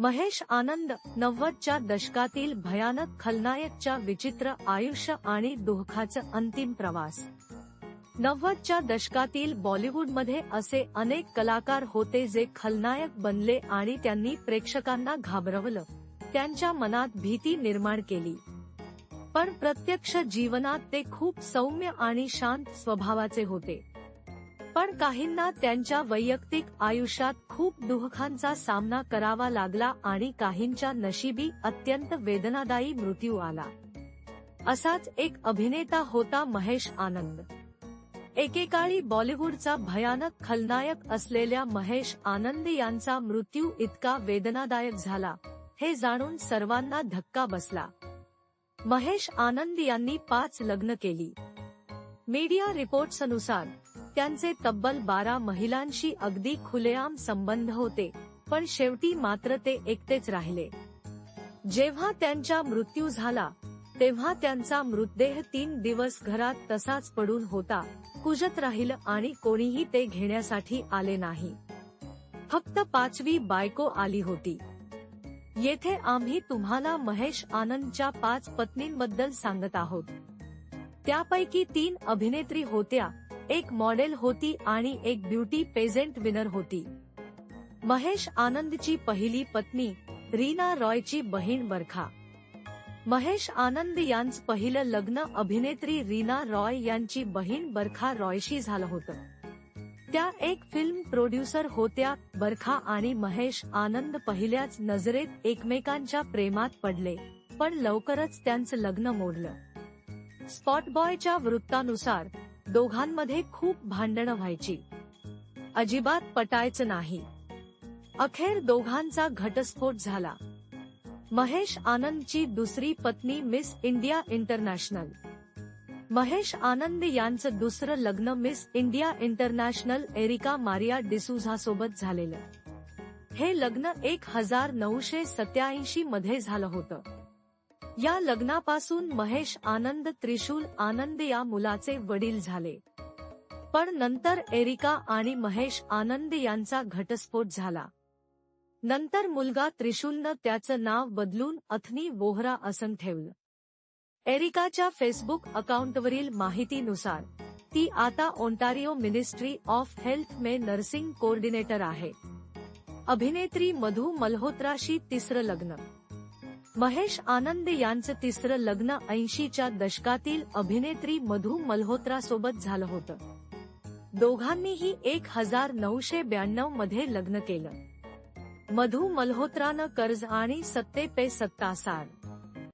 महेश आनंद नव्वदच्या दशकातील भयानक खलनायकच्या विचित्र आयुष्य आणि दुःखाचं अंतिम प्रवास. नव्वदच्या दशकातील बॉलिवूडमध्ये असे अनेक कलाकार होते जे खलनायक बनले आणि त्यांनी प्रेक्षकांना घाबरवलं. त्यांच्या मनात भीती निर्माण केली. पण प्रत्यक्ष जीवनात ते खूप सौम्य आणि शांत स्वभावाचे होते. पण काहींना त्यांच्या वैयक्तिक आयुष्यात खूप दुःखांचा सामना करावा लागला आणि काहींच्या नशिबी अत्यंत वेदनादायी मृत्यू आला. असाच एक अभिनेता होता महेश आनंद. एकेकाळी बॉलिवूडचा भयानक खलनायक असलेल्या महेश आनंद यांचा मृत्यू इतका वेदनादायक झाला हे जाणून सर्वांना धक्का बसला. महेश आनंद यांनी पाच लग्न केली. मीडिया रिपोर्ट्सनुसार त्यांचे तब्बल बारा महिलांशी अगदी खुलेआम संबंध होते पण शेवटी मात्र ते एकटेच राहिले. जेव्हा त्यांचा मृत्यू झाला तेव्हा त्यांचा मृतदेह तीन दिवस घरात तसाच पडून होता कुजत राहिलं आणि कोणीही ते घेण्यासाठी आले नाही. फक्त पाचवी बायको आली होती. येथे आम्ही तुम्हाला महेश आनंदच्या पाच पत्नींबद्दल सांगत आहोत. त्यापैकी तीन अभिनेत्री होत्या एक मॉडेल होती आणि एक ब्युटी पेझेंट विनर होती. महेश आनंदची पहिली पत्नी रीना रॉयची बहीण बरखा. महेश आनंद यांचं पहिलं लग्न अभिनेत्री रीना रॉय यांची बहीण बरखा रॉयशी झालं होतं. त्या एक फिल्म प्रोड्युसर होत्या बरखा आणि महेश आनंद पहिल्याच नजरेत एकमेकांच्या प्रेमात पडले पण लवकरच त्यांचं लग्न मोडलं. स्पॉट बॉयच्या वृत्तानुसार दोघांमध्ये खूप भांडणं व्हायची. अजिबात पटायचं नाही. अखेर दोघांचा घटस्फोट झाला. महेश आनंदची दुसरी पत्नी Miss India International. Mahesh Anand यांचं दुसरं लग्न Miss India International Erica Maria D'Souza सोबत झालेलं. हे लग्न एक हजार नऊशे सत्याऐंशी मध्ये झालं होतं. या लग्नापासून महेश आनंद त्रिशूल आनंद या मुलाचे वडील झाले. पण नंतर एरिका आणि महेश आनंद यांचा घटस्फोट झाला. नंतर मुलगा त्रिशूलनं त्याचं नाव बदलून अथनी वोहरा असं ठेवलं. एरिकाच्या फेसबुक अकाउंटवरील माहितीनुसार ती आता ओंटारिओ मिनिस्ट्री ऑफ हेल्थ मे नर्सिंग कोऑर्डिनेटर आहे. अभिनेत्री मधु मल्होत्राशी तिसरं लग्न. महेश आनंद यांचं तिसरं लग्न ऐंशीच्या दशकातील अभिनेत्री मधु मल्होत्रा सोबत झालं होतं. दोघांनीही एक हजार नऊशे ब्याण्णवमध्ये लग्न केलं. मधु मल्होत्रानं कर्ज आणि सत्ते पे सत्तासार